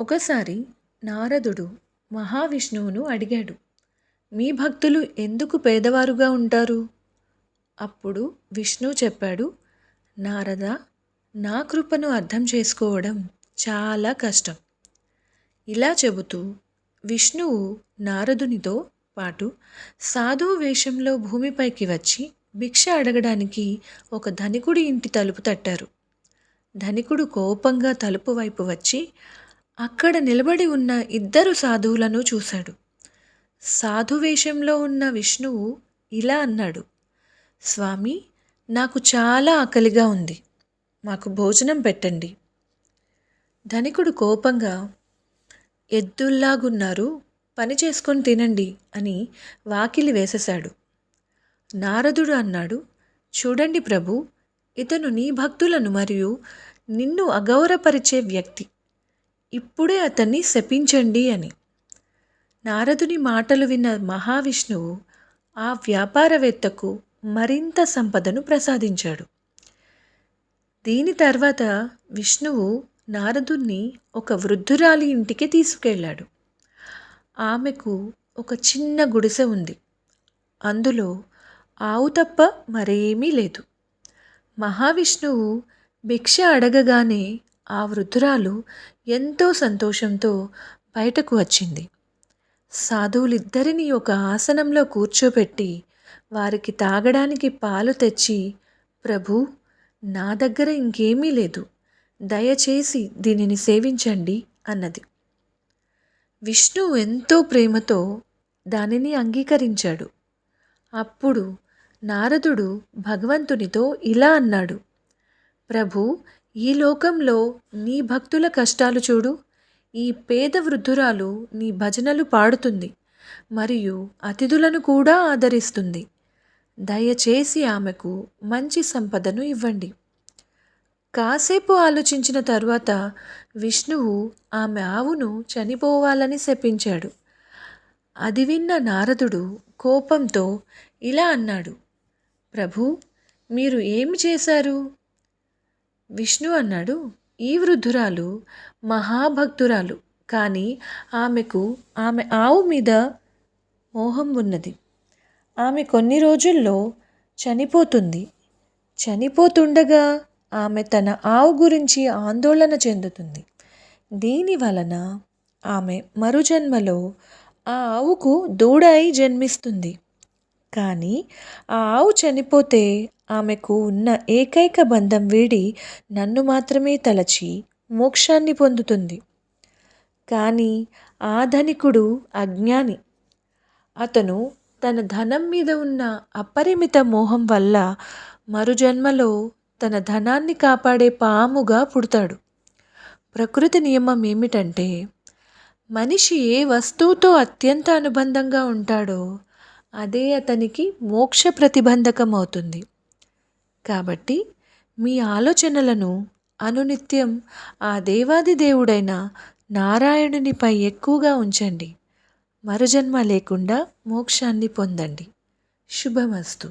ఒకసారి నారదుడు మహావిష్ణువును అడిగాడు మీ భక్తులు ఎందుకు పేదవారుగా ఉంటారు? అప్పుడు విష్ణు చెప్పాడు నారద నా కృపను అర్థం చేసుకోవడం చాలా కష్టం. ఇలా చెబుతూ విష్ణువు నారదునితో పాటు సాధువు వేషంలో భూమిపైకి వచ్చి భిక్ష అడగడానికి ఒక ధనికుడి ఇంటి తలుపు తట్టారు. ధనికుడు కోపంగా తలుపు వైపు వచ్చి అక్కడ నిలబడి ఉన్న ఇద్దరు సాధువులను చూశాడు. సాధువేషంలో ఉన్న విష్ణువు ఇలా అన్నాడు స్వామి నాకు చాలా ఆకలిగా ఉంది. మాకు భోజనం పెట్టండి. ధనికుడు కోపంగా ఎద్దుల్లాగున్నారు పని చేసుకొని తినండి అని వాకిలి వేసేశాడు. నారదుడు అన్నాడు చూడండి ప్రభు ఇతను నీ భక్తులను మరియు నిన్ను అగౌరపరిచే వ్యక్తి. ఇప్పుడే అతన్ని శపించండి అని. నారదుని మాటలు విన్న మహావిష్ణువు ఆ వ్యాపారవేత్తకు మరింత సంపదను ప్రసాదించాడు. దీని తర్వాత విష్ణువు నారదుణ్ణి ఒక వృద్ధురాలి ఇంటికి తీసుకెళ్ళాడు. ఆమెకు ఒక చిన్న గుడిసె ఉంది. అందులో ఆవు తప్ప మరేమీ లేదు. మహావిష్ణువు భిక్ష అడగగానే ఆ వృద్ధురాలు ఎంతో సంతోషంతో బయటకు వచ్చింది. సాధువులిద్దరినీ ఒక ఆసనంలో కూర్చోబెట్టి వారికి తాగడానికి పాలు తెచ్చి ప్రభు నా దగ్గర ఇంకేమీ లేదు. దయచేసి దీనిని సేవించండి అన్నది. విష్ణు ఎంతో ప్రేమతో దానిని అంగీకరించాడు. అప్పుడు నారదుడు భగవంతునితో ఇలా అన్నాడు ప్రభు ఈ లోకంలో నీ భక్తుల కష్టాలు చూడు. ఈ పేద వృద్ధురాలు నీ భజనలు పాడుతుంది మరియు అతిథులను కూడా ఆదరిస్తుంది. దయచేసి ఆమెకు మంచి సంపదను ఇవ్వండి. కాసేపు ఆలోచించిన తరువాత విష్ణువు ఆమె ఆవును చనిపోవాలని శపించాడు. అది విన్న నారదుడు కోపంతో ఇలా అన్నాడు ప్రభు మీరు ఏమి చేశారు? విష్ణు అన్నాడు ఈ వృద్ధురాలు మహాభక్తురాలు. కానీ ఆమెకు ఆమె ఆవు మీద మోహం ఉన్నది. ఆమె కొన్ని రోజుల్లో చనిపోతుంది. చనిపోతుండగా ఆమె తన ఆవు గురించి ఆందోళన చెందుతుంది. దీని వలన ఆమె మరుజన్మలో ఆ ఆవుకు దూడ అయి జన్మిస్తుంది. కానీ ఆ ఆవు చనిపోతే ఆమెకు ఉన్న ఏకైక బంధం వీడి నన్ను మాత్రమే తలచి మోక్షాన్ని పొందుతుంది. కానీ ఆ ధనికుడు అజ్ఞాని. అతను తన ధనం మీద ఉన్న అపరిమిత మోహం వల్ల మరుజన్మలో తన ధనాన్ని కాపాడే పాముగా పుడతాడు. ప్రకృతి నియమం ఏమిటంటే మనిషి ఏ వస్తువుతో అత్యంత అనుబంధంగా ఉంటాడో అదే అతనికి మోక్ష ప్రతిబంధకం అవుతుంది కాబట్టి మీ ఆలోచనలను అనునిత్యం ఆ దేవాది దేవుడైన నారాయణునిపై ఎక్కువగా ఉంచండి. మరుజన్మ లేకుండా మోక్షాన్ని పొందండి. శుభమస్తు.